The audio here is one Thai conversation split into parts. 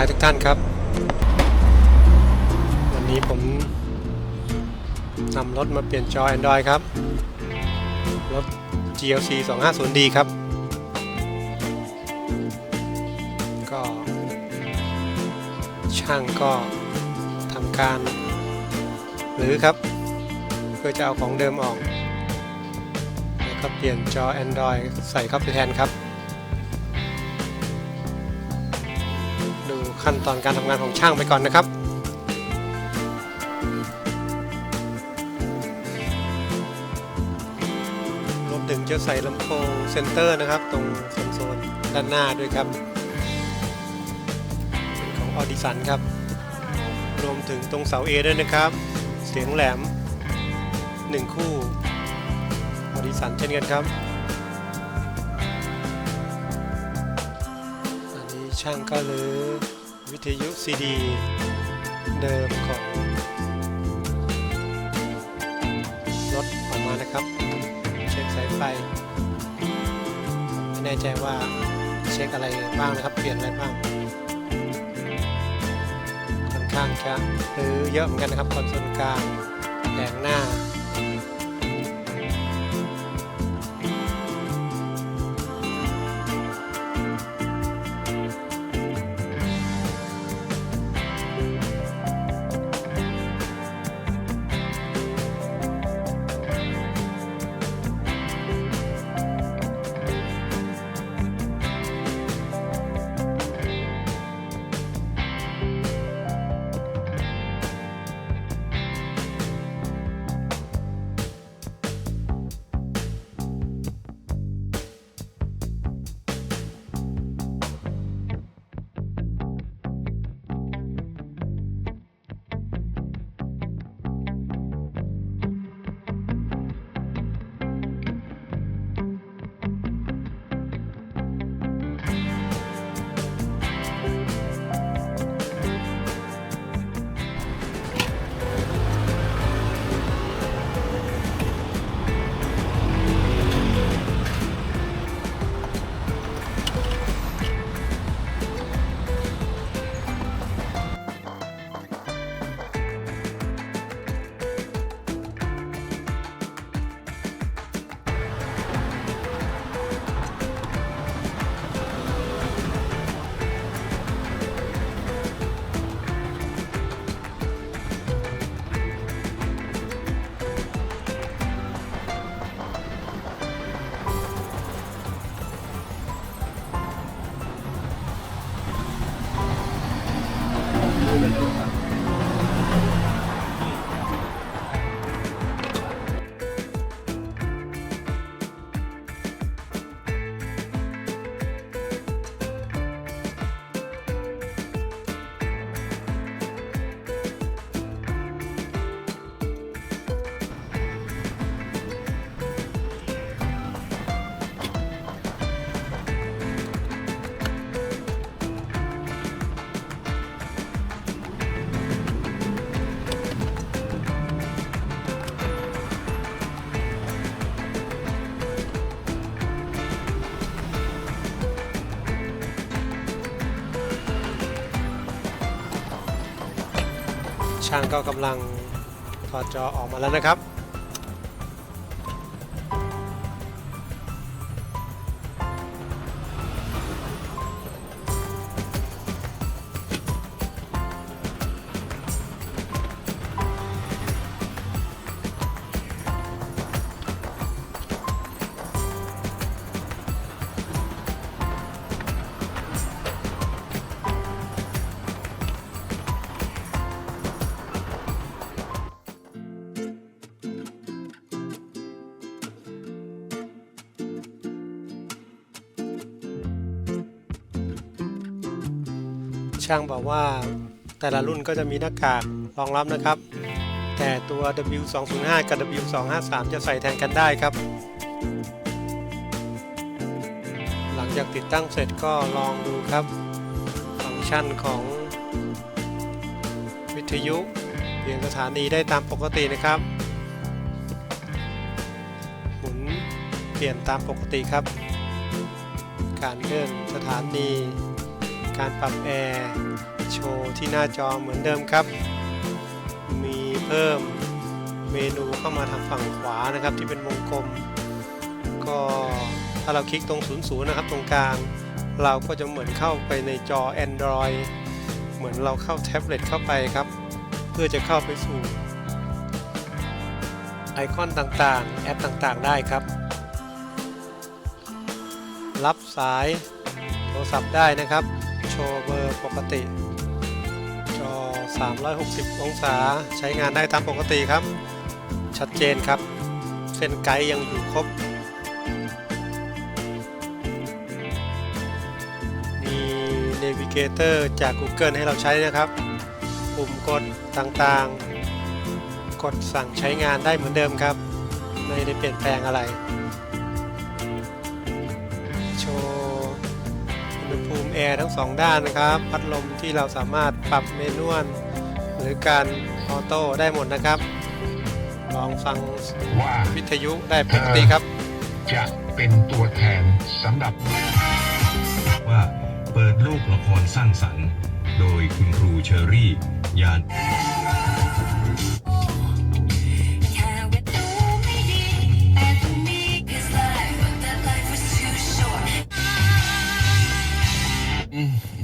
ายทุกท่านครับ วันนี้ผมนำรถมาเปลี่ยนจอ Android ครับ รถ GLC 250D ครับ ก็ช่างก็ทำการหรือครับ เพื่อจะเอาของเดิมออก แล้วก็เปลี่ยนจอ Android ใส่เข้าไปแทนครับ ขั้นตอนการทำงานของช่างไปก่อนนะครับรวมถึงจะใส่ลำโพงเซนเตอร์นะครับ ตรงคอนโซลด้านหน้าด้วยครับ เป็นของออดิสันครับ รวมถึงตรงเสา A ด้วยนะครับ เสียงแหลม 1 คู่ออดิสันเช่นกันครับอันนี้ช่างก็หรือ วิทยุซีดีเดิมของรถออกมานะครับ เช็คสายไฟ ไม่แน่ใจว่าเช็คอะไรบ้างนะครับ เปลี่ยนอะไรบ้างค่อนข้างจะหรือเยอะเหมือนกันนะครับคอนโซลกลางแผงหน้า ช่างก็กำลังถอดจอออกมาแล้วนะครับ ช่างบอกว่าแต่ละรุ่นก็จะมีหน้ากากรองรับนะครับ แต่ตัว W205 กับ W253 จะใส่แทนกันได้ครับ หลังจากติดตั้งเสร็จก็ลองดูครับ ฟังก์ชันของวิทยุเปลี่ยนสถานีได้ตามปกตินะครับ หมุนเปลี่ยนตามปกติครับ การเลื่อนสถานี การปรับแอร์โชว์ที่หน้าจอเหมือนเดิมครับ มีเพิ่มเมนูเข้ามาทางฝั่งขวานะครับที่เป็นวงกลม ก็ถ้าเราคลิกตรง00นย์นะครับตรงกลาง เราก็จะเหมือนเข้าไปในจอ Android เหมือนเราเข้าแท็บเล็ตเข้าไปครับ เพื่อจะเข้าไปสู่ ไอคอนต่างๆ แอปต่างๆ ได้ครับ รับสายโทรศัพท์ได้นะครับ ว์เบอร์ปกติ จอ 360 องศาใช้งานได้ตามปกติครับ ชัดเจนครับ เส้นไกด์ยังอยู่ครบ มี Navigator จาก Google ให้เราใช้นะครับ ปุ่มกดต่างๆ กดสั่งใช้งานได้เหมือนเดิมครับ ไม่ได้เปลี่ยนแปลงอะไร อร์ทั้งสองด้านนะครับ พัดลมที่เราสามารถปรับเมนวลหรือการออโต้ได้หมดนะครับ ลองฟังว่าวิทยุได้ปกติครับ จะเป็นตัวแทนสำหรับ ว่าเปิดโลกละครสร้างสรรค์ โดยคุณครูเชอรี่ยาน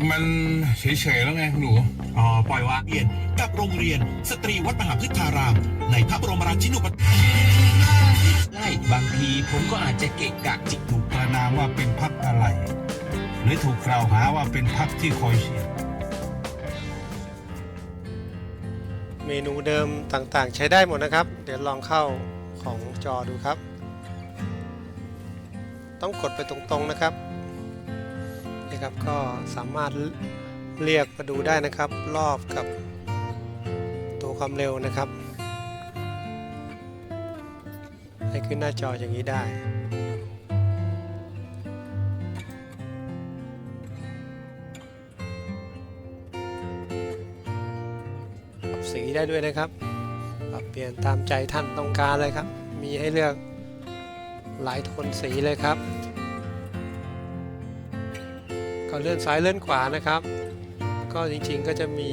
มมันเฉยๆแล้วไงคุณหนูอ๋อปล่อยวางเรียนกับโรงเรียนสตรีวัดมหาพฤทธาราม ในพระบรมราชินูปถัมภ์ไล่บางทีผมก็อาจจะเกะกะจิกถูกประนามว่าเป็นพักอะไร หรือถูกกล่าวหาว่าเป็นพักที่คอยเชียร์เมนูเดิมต่างๆ ใช้ได้หมดนะครับ เดี๋ยวลองเข้าของจอดูครับ ต้องกดไปตรงๆนะครับ ครับ ก็สามารถเรียกมาดูได้นะครับ รอบกับตัวความเร็วนะครับ ให้ขึ้นหน้าจออย่างนี้ได้ปรับสีได้ด้วยนะครับ ปรับเปลี่ยนตามใจท่านต้องการเลยครับ มีให้เลือกหลายโทนสีเลยครับ เลื่อนซ้ายเลื่อนขวานะครับ ก็จริงๆก็จะมี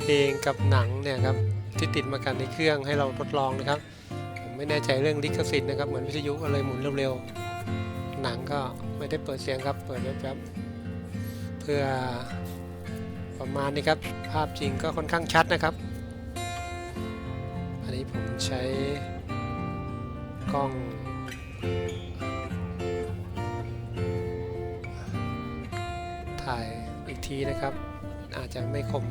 เพลงกับหนังเนี่ยครับที่ติดมากันในเครื่องให้เราทดลองนะครับ ผมไม่แน่ใจเรื่องลิขสิทธิ์นะครับเหมือนวิทยุก็เลยหมุนเร็วๆหนังก็ไม่ได้เปิดเสียงครับ เปิดแป๊บๆเพื่อประมาณนี้ครับ ภาพจริงก็ค่อนข้างชัดนะครับ อันนี้ผมใช้กล้อง อีกทีนะครับ อาจจะไม่คม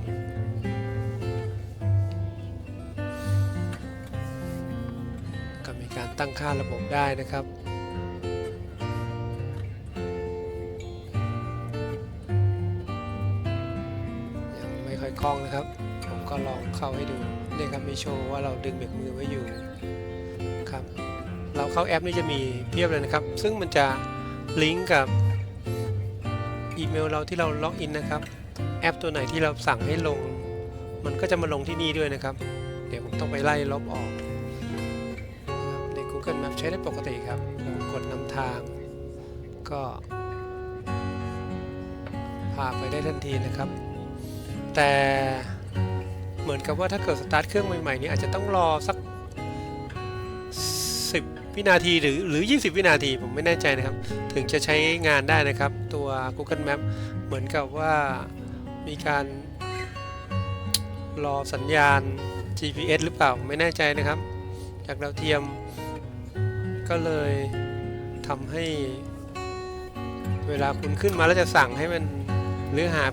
ก็มีการตั้งค่าระบบได้นะครับยังไม่ค่อยคล่องนะครับ ผมก็ลองเข้าให้ดูนี่ครับมีโชว์ว่าเราดึงเบรกมือไว้อยู่ครับเราเข้าแอปนี่จะมีเพียบเลยนะครับ ซึ่งมันจะลิงก์กับ อีเมลเราที่เราล็อกอินนะครับ แอปตัวไหนที่เราสั่งให้ลง มันก็จะมาลงที่นี่ด้วยนะครับ เดี๋ยวผมต้องไปไล่ลบออก ใน Google Map ใช้ได้ปกติครับกดนำทาง ก็พาไปได้ทันทีนะครับ แต่เหมือนกับว่าถ้าเกิดสตาร์ทเครื่องใหม่ๆนี้อาจจะต้องรอสัก วินาทีหรือหรือ 20 วินาทีผมไม่แน่ใจนะครับ ถึงจะใช้งานได้นะครับ ตัว Google Map เหมือนกับว่ามีการรอสัญญาณ GPS หรือเปล่าไม่แน่ใจนะครับ จากดาวเทียมก็เลยทำให้ เวลาคุณขึ้นมาแล้วจะสั่งให้มันหรือหา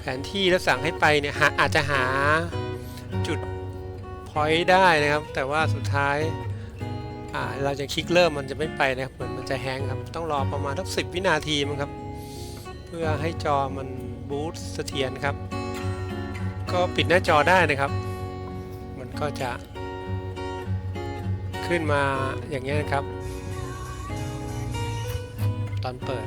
แผนที่แล้วสั่งให้ไปเนี่ยหาอาจจะหาจุดพอยต์ได้นะครับ แต่ว่าสุดท้าย อ่าเราจะคลิกเริ่มมันจะไม่ไปนะครับเหมือนมันจะแฮงครับ ต้องรอประมาณทักสิบวินาทีมั้งครับ เพื่อให้จอมันบูตเสถียรครับ ก็ปิดหน้าจอได้นะครับ มันก็จะ ขึ้นมาอย่างนี้นะครับ ตอนเปิด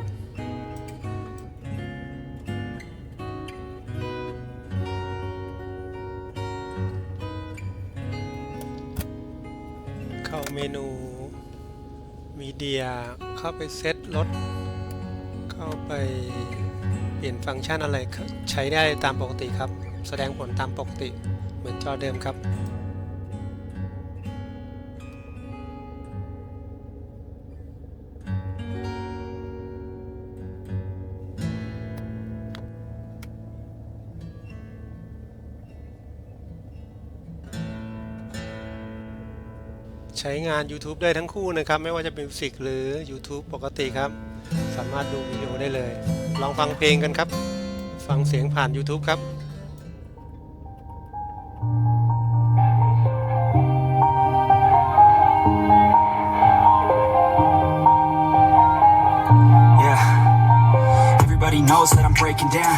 มีเดียเข้าไปเซตรถเข้าไปเปลี่ยนฟังก์ชันอะไรใช้ได้ตามปกติครับ แสดงผลตามปกติเหมือนจอเดิมครับ ช้งาน YouTube ได้ทั้งคู่นะครับ ไม่ว่าจะเป็นมิวสิกหรือ YouTube ปกติครับ สามารถดูวิดีโอได้เลย ลองฟังเพลงกันครับ ฟังเสียงผ่าน YouTube ครับ Yeah. Everybody knows that I'm breaking down.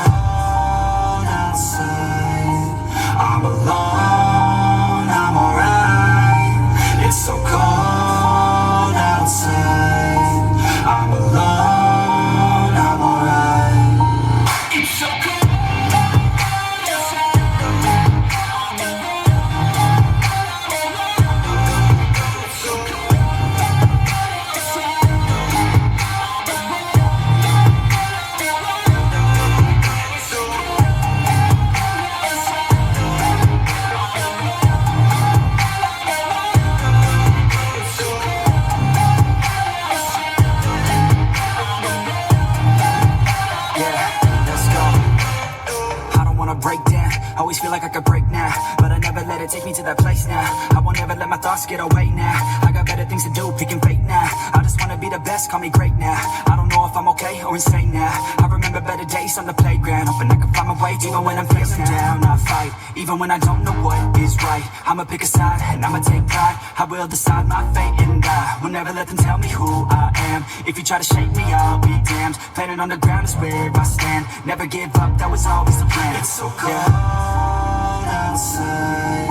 I always feel like I could break now, but I never let it take me to that place now. I won't ever let my thoughts get away now. I got better things to do, picking fate now. I just wanna be the best, call me great now. I don't know if I'm okay or insane now. Better days on the playground, hoping I can find my way. Even when I'm feeling down, I fight. Even when I don't know what is right, I'ma pick a side and I'ma take pride. I will decide my fate and I will never let them tell me who I am. If you try to shake me, I'll be damned. Planet on the ground is where I stand. Never give up, that was always the plan. It's so cold outside.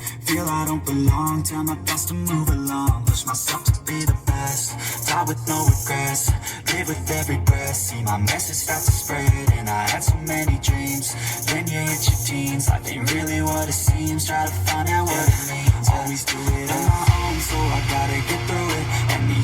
Don't belong, tell my thoughts to move along. Push myself to be the best, die with no regrets. Live with every breath, see my message start to spread. And I had so many dreams. Then you hit your teens, life ain't really what it seems. Try to find out what it means. Always do it on my own, so I gotta get through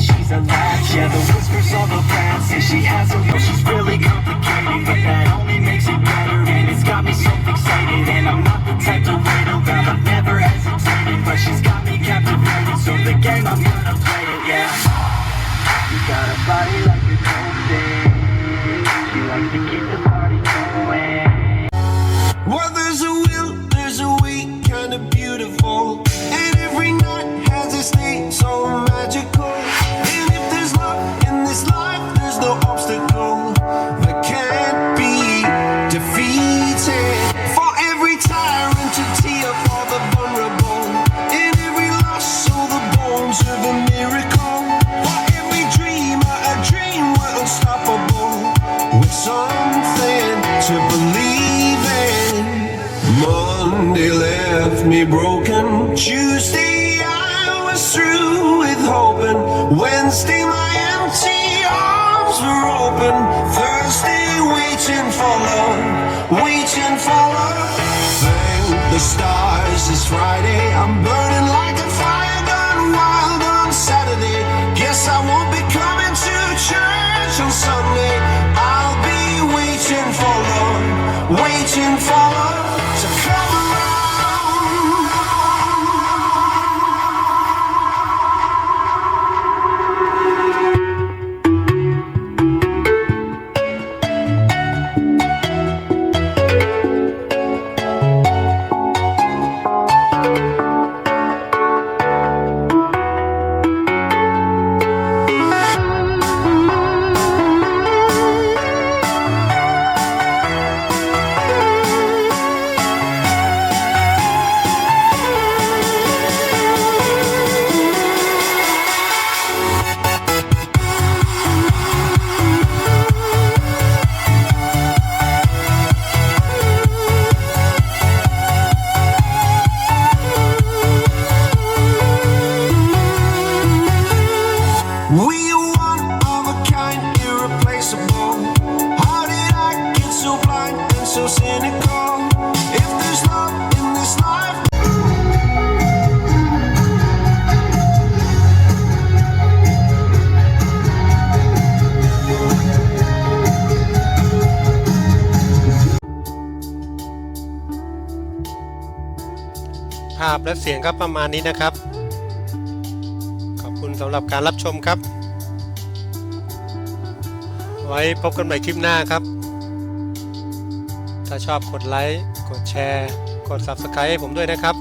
she's a latch. Yeah, the whispers all plans say she has a real, she's really complicated, me broken. Tuesday I was through with hoping. Wednesday my empty arms were open. Thursday waiting for love, waiting for love. Thank the stars it's Friday. I'm burning และเสียงครับประมาณนี้นะครับ ขอบคุณสำหรับการรับชมครับ ไว้พบกันใหม่คลิปหน้าครับ ถ้าชอบกดไลค์ กดแชร์ กด Subscribe ให้ผมด้วยนะครับ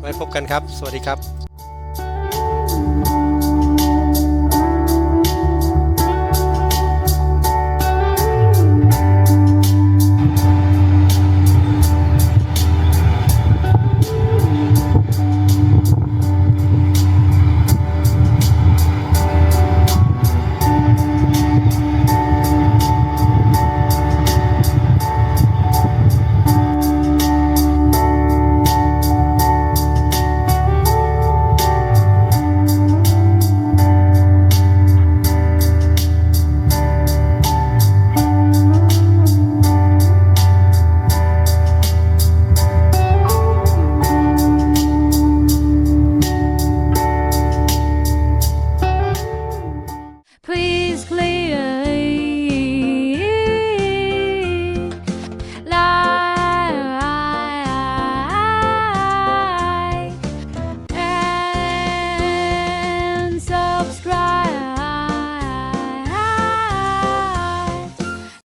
ไว้พบกันครับ สวัสดีครับ